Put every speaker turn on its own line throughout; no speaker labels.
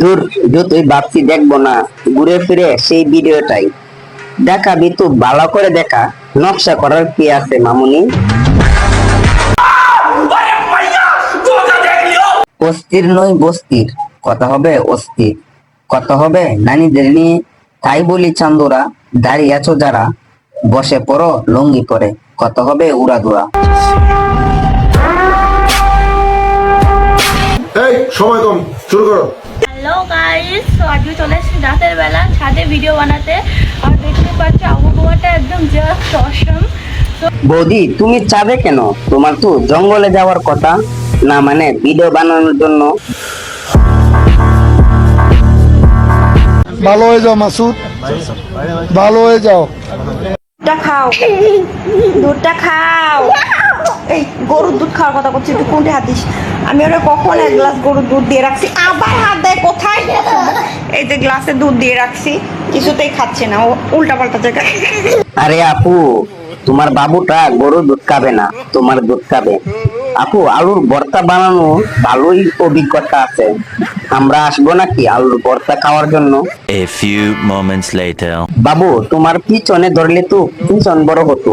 দূর যতই ভাবছি দেখব না, ঘুরে ফিরে সেই ভিডিওটাই। দেখাবি তো ভালো করে দেখা। নকশা করার কি আছে, মামুনি? অস্থির নয় বস্তির, কথা হবে অস্থির। কথা হবে নানীদের নিয়ে, তাই বলি চান্দুরা, দাঁড়িয়ে আছো যারা, বসে পড়ো, লঙ্গি পরে। কত হবে উড়াদুরা
এই, সময় কম, শুরু করো।
গাইস তো আজকে চলে এসেছি রাতের বেলা ছাদে ভিডিও বানাতে। আর দেখতে পাচ্ছ আবহাওয়াটা একদম জাস্ট অসম
বৌদি তুমি চাবে কেন? তোমার তো জঙ্গলে যাওয়ার কথা। না মানে ভিডিও বানানোর জন্য।
ভালো হয়ে যাও মাসুদ। ভালো হয়ে যাও।
দুধটা খাও। দুধটা খাও। এই গরুর দুধ খাওয়ার কথা করছি তুই কোনটা হাত দিস আমি ওরা কখন এক গ্লাস গরুর দুধ দিয়ে রাখছি? আবার হাত দেয় কোথায়? এই যে গ্লাসে দুধ দিয়ে রাখছি, কিছুতেই খাচ্ছে না, ও উল্টা পাল্টা জায়গায়
আরে আপু, তোমার বাবুটা গরুর দুধ খাবে না, তোমার দুধ খাবে। আপু আলুর ভর্তা বানানো ভালোই অভিজ্ঞতা আছে। আমরা আসব নাকি আলুর ভর্তা খাওয়ার জন্য?
A few moments later.
বাবু তোমার পিছনে ধরলে তো পিছন বড় হতো।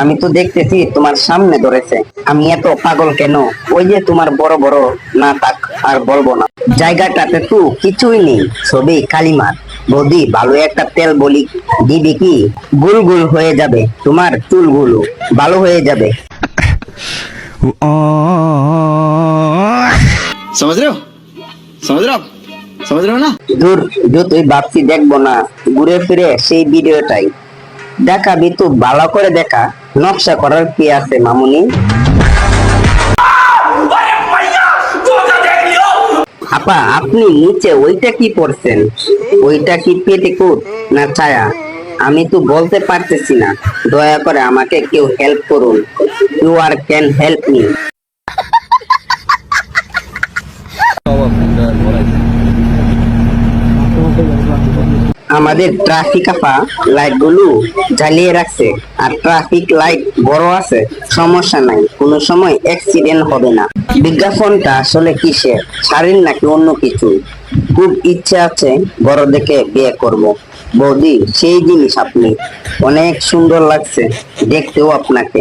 আমি তো দেখতেছি তোমার সামনে ধরেছে। আমি এত পাগল কেন? ওই যে তোমার বড় বড় না থাক আর বলব না। জায়গাটাতে তো কিছুই নেই সবই কালিমার। বৌদি ভালো একটা তেল বলি দিবি কি? গুল গুল হয়ে যাবে তোমার চুলগুলো ভালো হয়ে যাবে।
समझ रहे हो समझ रहे हो आप समझ रहे हो ना
দূর যতই ভাবছি দেখবো না ঘুরে ফিরে সেই ভিডিওটাই দেখাবি তো ভালো করে দেখা নকশা করার কি আছে মামুনি আপা আপনি নিচে ওইটা কি পড়ছেন ওইটা কি পেটিকুট না ছায়া আমি তো বলতে পারতেছি না। দয়া করে আমাকে কেউ হেল্প করুন। You are can help me আমাদের ট্রাফিক আপা লাইটগুলো জ্বালিয়ে রাখছে। আর ট্রাফিক লাইট বড় আছে, সমস্যা নাই। কোনো সময় অ্যাক্সিডেন্ট হবে না। বিজ্ঞাপনটা আসলে কিসের? শাড়ির নাকি অন্য কিছু? খুব ইচ্ছে আছে বড় দেখে বিয়ে করব। বৌদি সেই জিনিস আপনি। অনেক সুন্দর লাগছে দেখতেও আপনাকে।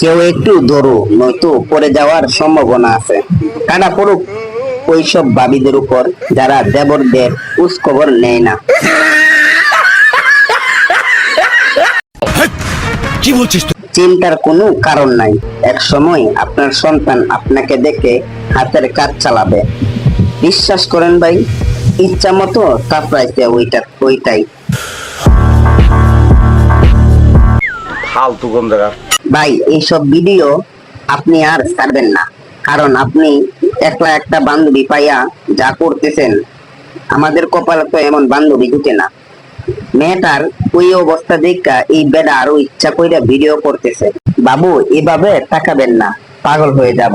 কেউ একটু ধরো নয়তো পড়ে যাওয়ার সম্ভাবনা আছে। কাটা পড়ুক ওইসব বাবিদের উপর যারা দেবরদের খোঁজ খবর নেয় না। চিন্তার কোনো কারণ নাই। এক সময় আপনার সন্তান আপনাকে দেখে হাতের কাজ চালাবে। বিশ্বাস করেন ভাই ইচ্ছা মতো তাপড়াইতে ওইটা ওইটাই।
ফালতু কম দেখা
ভাই এইসব ভিডিও আপনি আর ছাড়বেন না। কারণ আপনি একলা একটা বান্ধবী পাইয়া যা করতেছেন আমাদের কপালে তো এমন বান্ধবী জুটে না। মেয়েটার ওই অবস্থা দেখা এই বেডা আরও ইচ্ছা কইরা ভিডিও করতেছে। বাবু এভাবে তাকাবেন না পাগল হয়ে যাব।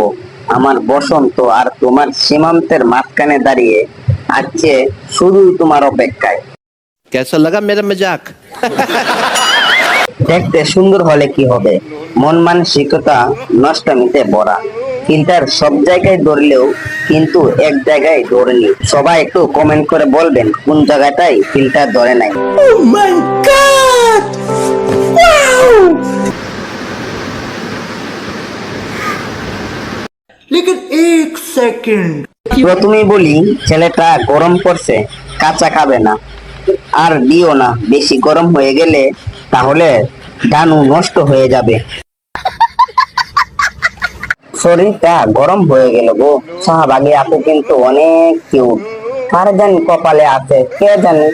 আমার বসন্ত আর তোমার সীমান্তের মাঝখানে দাঁড়িয়ে আছে শুধুই তোমার অপেক্ষায়
कैसा लगा मेरा मजाक
দেখতে সুন্দর হলে কি হবে মন মানসিকতা নষ্টমিতে ভরা ফিল্টার সব জায়গায় ধরলেও কিন্তু এক জায়গায় ধরেনি সবাই একটু কমেন্ট করে বলবেন কোন জায়গাটাই ফিল্টার ধরে নাই প্রথমেই বলি, ছেলেটা গরম পড়ছে কাঁচা খাবে না। আর দিও না, বেশি গরম হয়ে গেলে তাহলে ডানু নষ্ট হয়ে যাবে। শরীরটা গরম হয়ে গেল গো। শাহবাগী আপু কিন্তু অনেক কিউট কার জানি কপালে আছে, কে জানি?